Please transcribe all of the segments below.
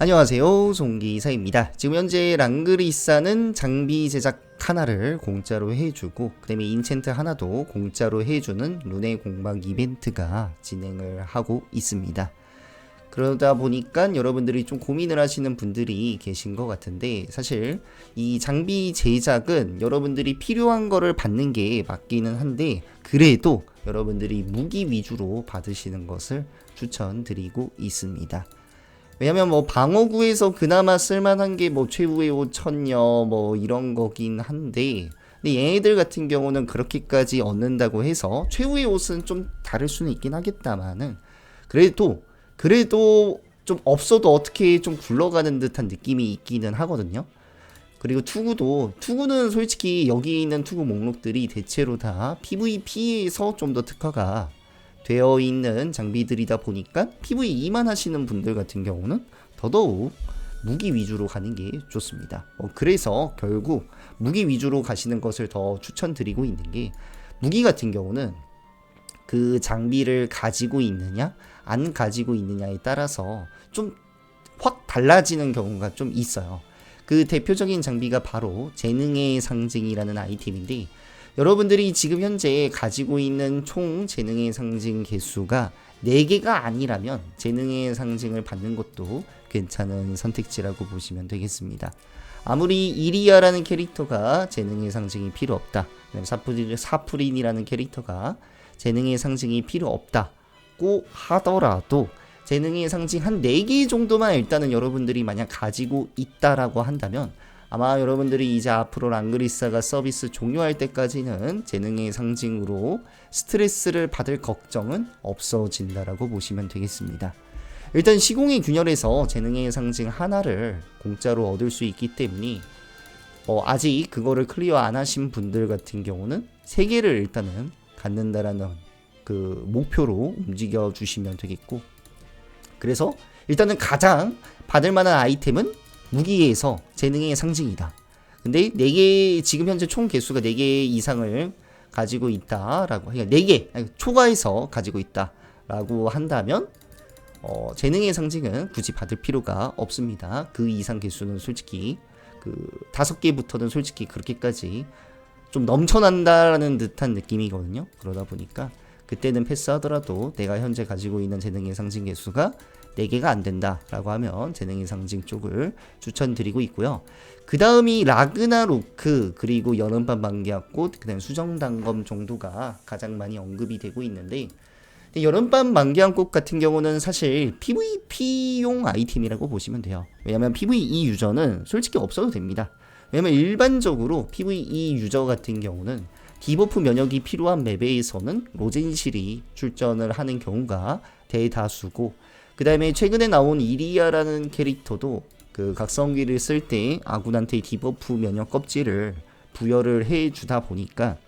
안녕하세요. 송기사입니다. 지금 현재 랑그리사는 장비 제작 하나를 공짜로 해주고 그 다음에 인챈트 하나도 공짜로 해주는 룬의 공방 이벤트가 진행을 하고 있습니다. 그러다 보니까 여러분들이 좀 고민을 하시는 분들이 계신 것 같은데 사실 이 장비 제작은 여러분들이 필요한 거를 받는 게 맞기는 한데 그래도 여러분들이 무기 위주로 받으시는 것을 추천드리고 있습니다. 왜냐면 뭐 방어구에서 그나마 쓸만한 게 뭐 최후의 옷 천녀 뭐 이런 거긴 한데 근데 얘네들 같은 경우는 그렇게까지 얻는다고 해서 최후의 옷은 좀 다를 수는 있긴 하겠다마는 그래도 그래도 좀 없어도 어떻게 좀 굴러가는 듯한 느낌이 있기는 하거든요. 그리고 투구도 투구는 솔직히 여기 있는 투구 목록들이 대체로 다 PVP에서 좀 더 특화가 되어 있는 장비들이다 보니까 PVE만 하시는 분들 같은 경우는 더더욱 무기 위주로 가는 게 좋습니다. 어, 그래서 결국 무기 위주로 가시는 것을 더 추천드리고 있는 게 무기 같은 경우는 그 장비를 가지고 있느냐 안 가지고 있느냐에 따라서 좀 확 달라지는 경우가 좀 있어요. 그 대표적인 장비가 바로 재능의 상징이라는 아이템인데 여러분들이 지금 현재 가지고 있는 총 재능의 상징 개수가 4개가 아니라면 재능의 상징을 받는 것도 괜찮은 선택지라고 보시면 되겠습니다. 아무리 이리아라는 캐릭터가 재능의 상징이 필요 없다. 사프린, 사프린이라는 캐릭터가 재능의 상징이 필요 없다고 하더라도 재능의 상징 한 4개 정도만 일단은 여러분들이 만약 가지고 있다라고 한다면 아마 여러분들이 이제 앞으로 랑그리사가 서비스 종료할 때까지는 재능의 상징으로 스트레스를 받을 걱정은 없어진다라고 보시면 되겠습니다. 일단 시공의 균열에서 재능의 상징 하나를 공짜로 얻을 수 있기 때문에 어, 아직 그거를 클리어 안 하신 분들 같은 경우는 세 개를 일단은 갖는다라는 그 목표로 움직여 주시면 되겠고 그래서 일단은 가장 받을 만한 아이템은 무기에서 재능의 상징이다. 근데 4개 지금 현재 총 개수가 4개 이상을 가지고 있다라고 그러니까 4개 초과해서 가지고 있다라고 한다면 어, 재능의 상징은 굳이 받을 필요가 없습니다. 그 이상 개수는 솔직히 그 다섯 개부터는 솔직히 그렇게까지 좀 넘쳐난다라는 듯한 느낌이거든요. 그러다 보니까 그때는 패스하더라도 내가 현재 가지고 있는 재능의 상징 개수가 4개가 안 된다라고 하면 재능의 상징 쪽을 추천드리고 있고요. 그 다음이 라그나로크 그리고 여름밤 만개꽃 그다음 수정단검 정도가 가장 많이 언급이 되고 있는데 여름밤 만개꽃 같은 경우는 사실 PVP용 아이템이라고 보시면 돼요. 왜냐면 PVE 유저는 솔직히 없어도 됩니다. 왜냐면 일반적으로 PVE 유저 같은 경우는 디버프 면역이 필요한 맵에서는 로젠실이 출전을 하는 경우가 대다수고 그 다음에 최근에 나온 이리아라는 캐릭터도 그 각성기를 쓸 때 아군한테 디버프 면역 껍질을 부여를 해주다 보니까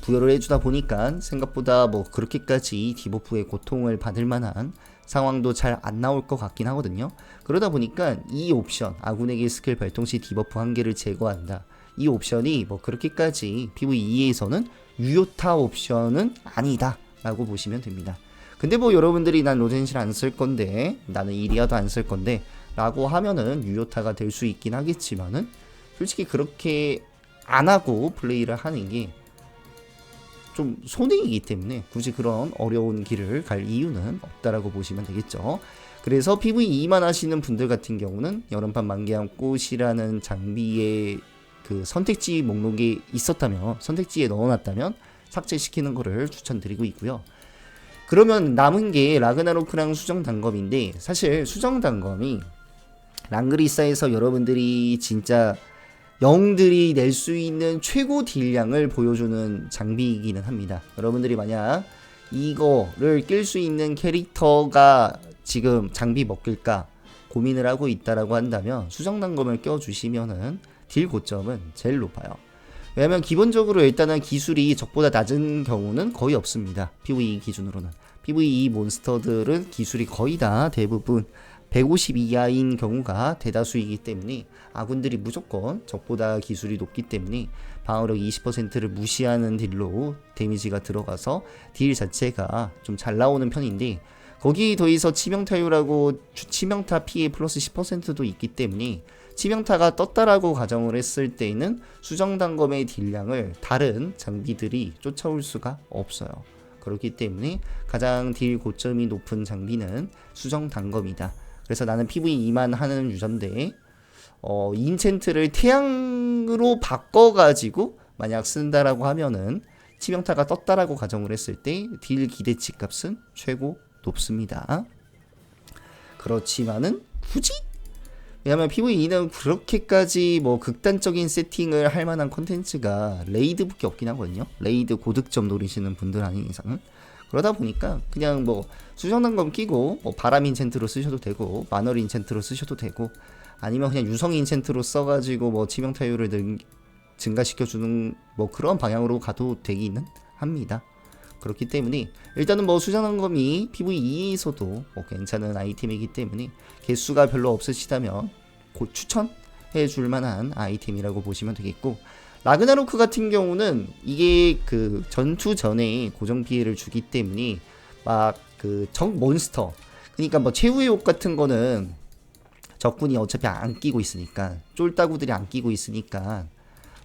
부여를 해주다 보니까 생각보다 뭐 그렇게까지 디버프의 고통을 받을 만한 상황도 잘 안 나올 것 같긴 하거든요. 그러다 보니까 이 옵션 아군에게 스킬 발동 시 디버프 한 개를 제거한다. 이 옵션이 뭐 그렇게까지 PVE에서는 유효타 옵션은 아니다 라고 보시면 됩니다. 근데 뭐 여러분들이 난 로젠실 안 쓸 건데 나는 이리아도 안 쓸 건데 라고 하면은 유효타가 될 수 있긴 하겠지만은 솔직히 그렇게 안 하고 플레이를 하는 게 좀 손해이기 때문에 굳이 그런 어려운 길을 갈 이유는 없다라고 보시면 되겠죠. 그래서 PVE만 하시는 분들 같은 경우는 여름밤 만개한 꽃이라는 장비의 그 선택지 목록에 있었다면 선택지에 넣어놨다면 삭제시키는 것을 추천드리고 있고요. 그러면 남은 게 라그나로크랑 수정 단검인데 사실 수정 단검이 랑그리사에서 여러분들이 진짜 영들이 낼 수 있는 최고 딜량을 보여주는 장비이기는 합니다. 여러분들이 만약 이거를 낄 수 있는 캐릭터가 지금 장비 먹힐까 고민을 하고 있다라고 한다면 수정 단검을 껴주시면은 딜 고점은 제일 높아요. 왜냐면 기본적으로 일단은 기술이 적보다 낮은 경우는 거의 없습니다. PVE 기준으로는. PVE 몬스터들은 기술이 거의 다 대부분 150 이하인 경우가 대다수이기 때문에 아군들이 무조건 적보다 기술이 높기 때문에 방어력 20%를 무시하는 딜로 데미지가 들어가서 딜 자체가 좀 잘 나오는 편인데 거기에 더해서 치명타율하고 주- 치명타 피해 플러스 10%도 있기 때문에 치명타가 떴다라고 가정을 했을 때에는 수정 단검의 딜량을 다른 장비들이 쫓아올 수가 없어요. 그렇기 때문에 가장 딜 고점이 높은 장비는 수정 단검이다. 그래서 나는 PVE만 하는 유저인데 어, 인챈트를 태양으로 바꿔가지고 만약 쓴다라고 하면은 치명타가 떴다라고 가정을 했을 때 딜 기대치 값은 최고 높습니다. 그렇지만은 굳이? 왜냐면 PVE는 그렇게까지 뭐 극단적인 세팅을 할 만한 컨텐츠가 레이드밖에 없긴 하거든요. 레이드 고득점 노리시는 분들 아닌 이상은. 그러다 보니까 그냥 뭐 수정단검 끼고 뭐 바람 인챈트로 쓰셔도 되고 마널 인챈트로 쓰셔도 되고 아니면 그냥 유성 인챈트로 써가지고 뭐 치명타율을 능, 증가시켜주는 뭐 그런 방향으로 가도 되기는 합니다. 그렇기 때문에 일단은 뭐 수정단검이 PVE에서도 뭐 괜찮은 아이템이기 때문에 개수가 별로 없으시다면 곧 추천해 줄 만한 아이템이라고 보시면 되겠고 라그나로크 같은 경우는 이게 그 전투 전에 고정 피해를 주기 때문에 막 그 적 몬스터 그러니까 뭐 최후의 옷 같은 거는 적군이 어차피 안 끼고 있으니까 쫄따구들이 안 끼고 있으니까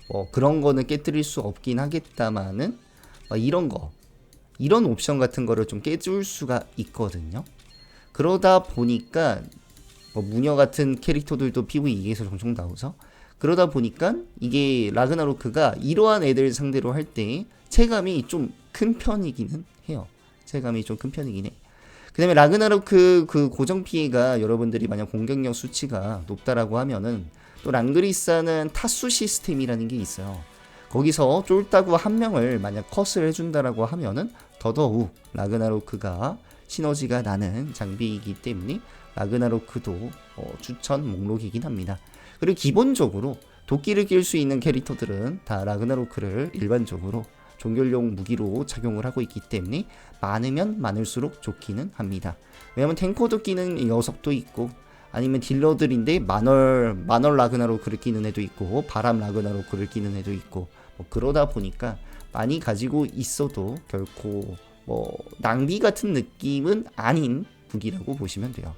뭐 그런 거는 깨뜨릴 수 없긴 하겠다마는 막 이런 거 이런 옵션 같은 거를 좀 깨줄 수가 있거든요. 그러다 보니까 뭐 무녀 같은 캐릭터들도 PVE에서 종종 나오죠. 그러다 보니까 이게 라그나로크가 이러한 애들 상대로 할 때 체감이 좀 큰 편이기는 해요. 체감이 좀 큰 편이긴 해. 그 다음에 라그나로크 그 고정 피해가 여러분들이 만약 공격력 수치가 높다라고 하면은 또 랑그리사는 타수 시스템이라는 게 있어요. 거기서 쫄따구 한 명을 만약 컷을 해준다라고 하면은 더더욱 라그나로크가 시너지가 나는 장비이기 때문에 라그나로크도 어, 추천 목록이긴 합니다. 그리고 기본적으로 도끼를 낄 수 있는 캐릭터들은 다 라그나로크를 일반적으로 종결용 무기로 착용을 하고 있기 때문에 많으면 많을수록 좋기는 합니다. 왜냐면 탱커도 끼는 녀석도 있고 아니면 딜러들인데 만월 만월 라그나로크를 끼는 애도 있고 바람 라그나로크를 끼는 애도 있고 뭐 그러다 보니까 많이 가지고 있어도 결코 뭐 낭비 같은 느낌은 아닌 무기라고 보시면 돼요.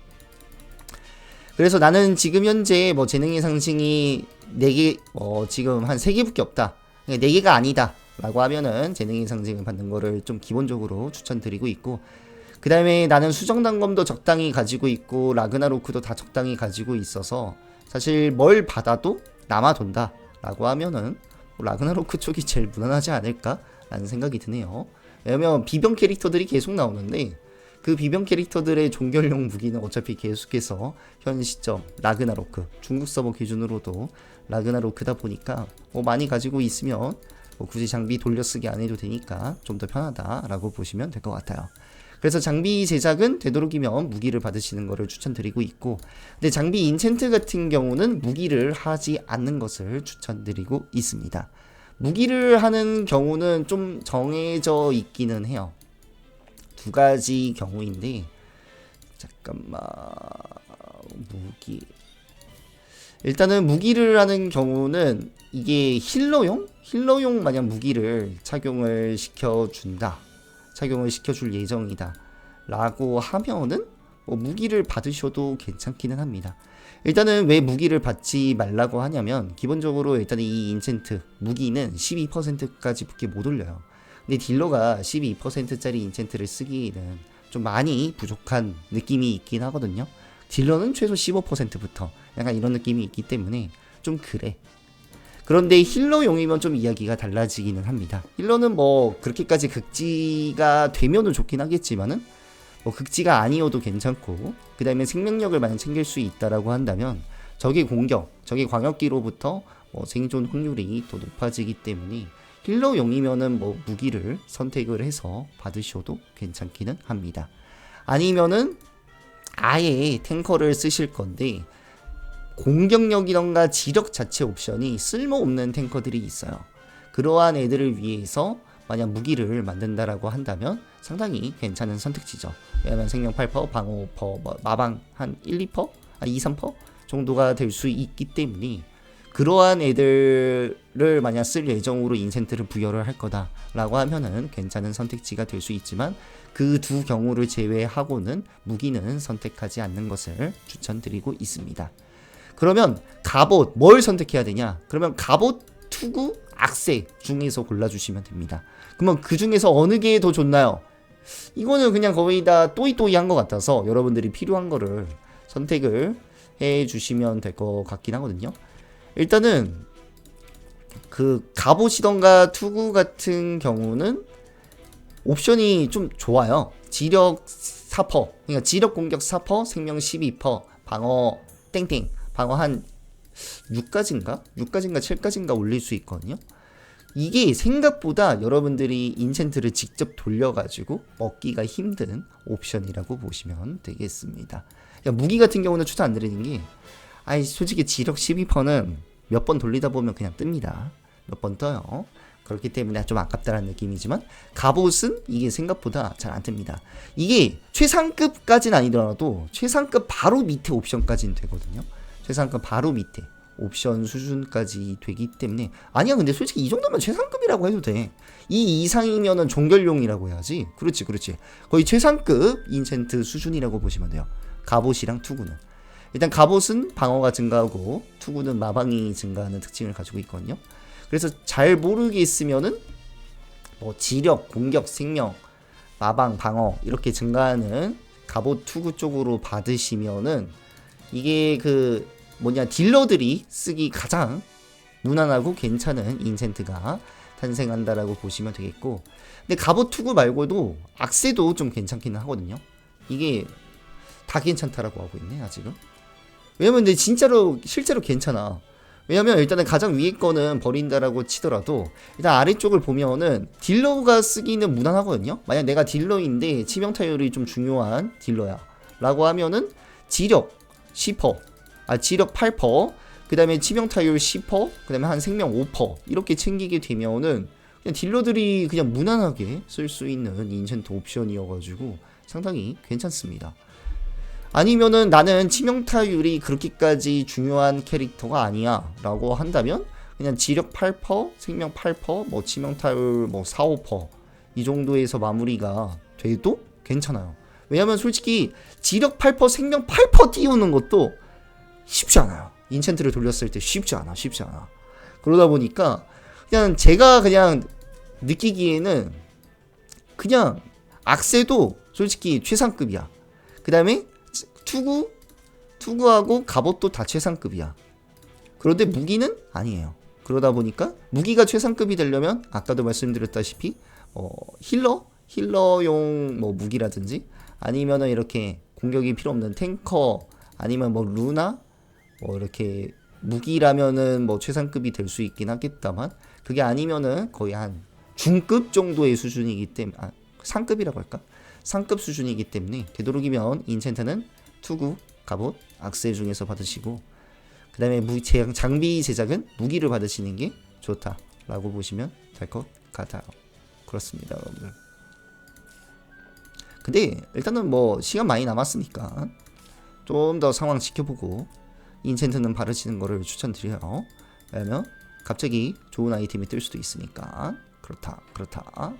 그래서 나는 지금 현재 뭐 재능의 상승이 4개, 어, 지금 한 3개밖에 없다. 4개가 아니다. 라고 하면은 재능의 상승을 받는 거를 좀 기본적으로 추천드리고 있고, 그 다음에 나는 수정단검도 적당히 가지고 있고, 라그나로크도 다 적당히 가지고 있어서, 사실 뭘 받아도 남아돈다. 라고 하면은, 뭐 라그나로크 쪽이 제일 무난하지 않을까? 라는 생각이 드네요. 왜냐면 비병 캐릭터들이 계속 나오는데, 그 비병 캐릭터들의 종결용 무기는 어차피 계속해서 현 시점 라그나로크 중국 서버 기준으로도 라그나로크다 보니까 뭐 많이 가지고 있으면 뭐 굳이 장비 돌려쓰기 안 해도 되니까 좀 더 편하다라고 보시면 될 것 같아요. 그래서 장비 제작은 되도록이면 무기를 받으시는 것을 추천드리고 있고 근데 장비 인챈트 같은 경우는 무기를 하지 않는 것을 추천드리고 있습니다. 무기를 하는 경우는 좀 정해져 있기는 해요. 두 가지 경우인데 잠깐만 무기 일단은 무기를 하는 경우는 이게 힐러용 힐러용 마냥 무기를 착용을 시켜준다 착용을 시켜줄 예정이다 라고 하면은 뭐 무기를 받으셔도 괜찮기는 합니다 일단은 왜 무기를 받지 말라고 하냐면 기본적으로 일단 이 인챈트 무기는 12%까지밖에 못 올려요 근데 딜러가 12%짜리 인챈트를 쓰기에는 좀 많이 부족한 느낌이 있긴 하거든요. 딜러는 최소 15%부터 약간 이런 느낌이 있기 때문에 좀 그래. 그런데 힐러용이면 좀 이야기가 달라지기는 합니다. 힐러는 뭐 그렇게까지 극지가 되면은 좋긴 하겠지만은 뭐 극지가 아니어도 괜찮고 그 다음에 생명력을 많이 챙길 수 있다라고 한다면 적의 공격, 적의 광역기로부터 뭐 생존 확률이 더 높아지기 때문에 힐러용이면은 뭐 무기를 선택을 해서 받으셔도 괜찮기는 합니다. 아니면은 아예 탱커를 쓰실 건데 공격력이던가 지력 자체 옵션이 쓸모없는 탱커들이 있어요. 그러한 애들을 위해서 만약 무기를 만든다라고 한다면 상당히 괜찮은 선택지죠. 왜냐면 생명 8%, 방어 5%, 뭐 마방 한 1, 2%, 아 2, 3% 정도가 될 수 있기 때문에 그러한 애들을 만약 쓸 예정으로 인센트를 부여를 할 거다라고 하면은 괜찮은 선택지가 될 수 있지만 그 두 경우를 제외하고는 무기는 선택하지 않는 것을 추천드리고 있습니다. 그러면 갑옷 뭘 선택해야 되냐? 그러면 갑옷, 투구, 악세 중에서 골라주시면 됩니다. 그러면 그 중에서 어느 게 더 좋나요? 이거는 그냥 거의 다 또이또이한 것 같아서 여러분들이 필요한 거를 선택을 해 주시면 될 것 같긴 하거든요. 일단은 그 갑옷이던가 투구 같은 경우는 옵션이 좀 좋아요. 지력 4%, 그러니까 지력 공격 4%, 생명 12%, 방어 땡땡, 방어 한 6까지인가? 6까지인가 7까지인가 올릴 수 있거든요. 이게 생각보다 여러분들이 인챈트를 직접 돌려가지고 먹기가 힘든 옵션이라고 보시면 되겠습니다. 야, 무기 같은 경우는 추천 안 드리는 게, 아이, 솔직히 지력 12%는 몇 번 돌리다 보면 그냥 뜹니다. 몇 번 떠요. 그렇기 때문에 좀 아깝다는 느낌이지만, 갑옷은 이게 생각보다 잘 안 뜹니다. 이게 최상급까지는 아니더라도 최상급 바로 밑에 옵션까지는 되거든요. 최상급 바로 밑에. 옵션 수준까지 되기 때문에 아니야 근데 솔직히 이 정도면 최상급이라고 해도 돼. 이 이상이면은 종결용이라고 해야지. 그렇지 그렇지. 거의 최상급 인챈트 수준이라고 보시면 돼요. 갑옷이랑 투구는. 일단 갑옷은 방어가 증가하고 투구는 마방이 증가하는 특징을 가지고 있거든요. 그래서 잘 모르겠으면은 뭐 지력 공격 생명 마방 방어 이렇게 증가하는 갑옷 투구 쪽으로 받으시면은 이게 그 뭐냐 딜러들이 쓰기 가장 무난하고 괜찮은 인센트가 탄생한다라고 보시면 되겠고 근데 갑옷 투구 말고도 악세도 좀 괜찮기는 하거든요. 이게 다 괜찮다라고 하고 있네 아직은. 왜냐면 근데 진짜로 실제로 괜찮아. 왜냐면 일단은 가장 위에 거는 버린다라고 치더라도 일단 아래쪽을 보면은 딜러가 쓰기는 무난하거든요. 만약 내가 딜러인데 치명타율이 좀 중요한 딜러야. 라고 하면은 지력 10% 아, 지력 8%, 그 다음에 치명 타율 10%, 그 다음에 한 생명 5% 이렇게 챙기게 되면은 그냥 딜러들이 그냥 무난하게 쓸 수 있는 인챈트 옵션이어가지고 상당히 괜찮습니다. 아니면은 나는 치명타율이 그렇게까지 중요한 캐릭터가 아니야 라고 한다면 그냥 지력 8%, 생명 8%, 뭐 치명타율 뭐 4, 5%이 정도에서 마무리가 돼도 괜찮아요. 왜냐면 솔직히 지력 8%, 생명 8% 띄우는 것도 쉽지 않아요. 인챈트를 돌렸을 때 쉽지 않아, 쉽지 않아. 그러다 보니까 그냥 제가 그냥 느끼기에는 그냥 악세도 솔직히 최상급이야. 그 다음에 투구, 투구하고 갑옷도 다 최상급이야. 그런데 무기는 아니에요. 그러다 보니까 무기가 최상급이 되려면 아까도 말씀드렸다시피 어, 힐러, 힐러용 뭐 무기라든지 아니면은 이렇게 공격이 필요 없는 탱커 아니면 뭐 루나 뭐 이렇게 무기라면은 뭐 최상급이 될 수 있긴 하겠다만 그게 아니면은 거의 한 중급 정도의 수준이기 때문에 아, 상급이라고 할까? 상급 수준이기 때문에 되도록이면 인챈트는 투구, 갑옷, 악세 중에서 받으시고 그 다음에 무, 제, 장비 제작은 무기를 받으시는 게 좋다라고 보시면 될 것 같아요. 그렇습니다, 여러분들. 근데 일단은 뭐 시간 많이 남았으니까 좀 더 상황 지켜보고 인챈트는 바르시는 거를 추천드려요. 왜냐면 갑자기 좋은 아이템이 뜰 수도 있으니까 그렇다 그렇다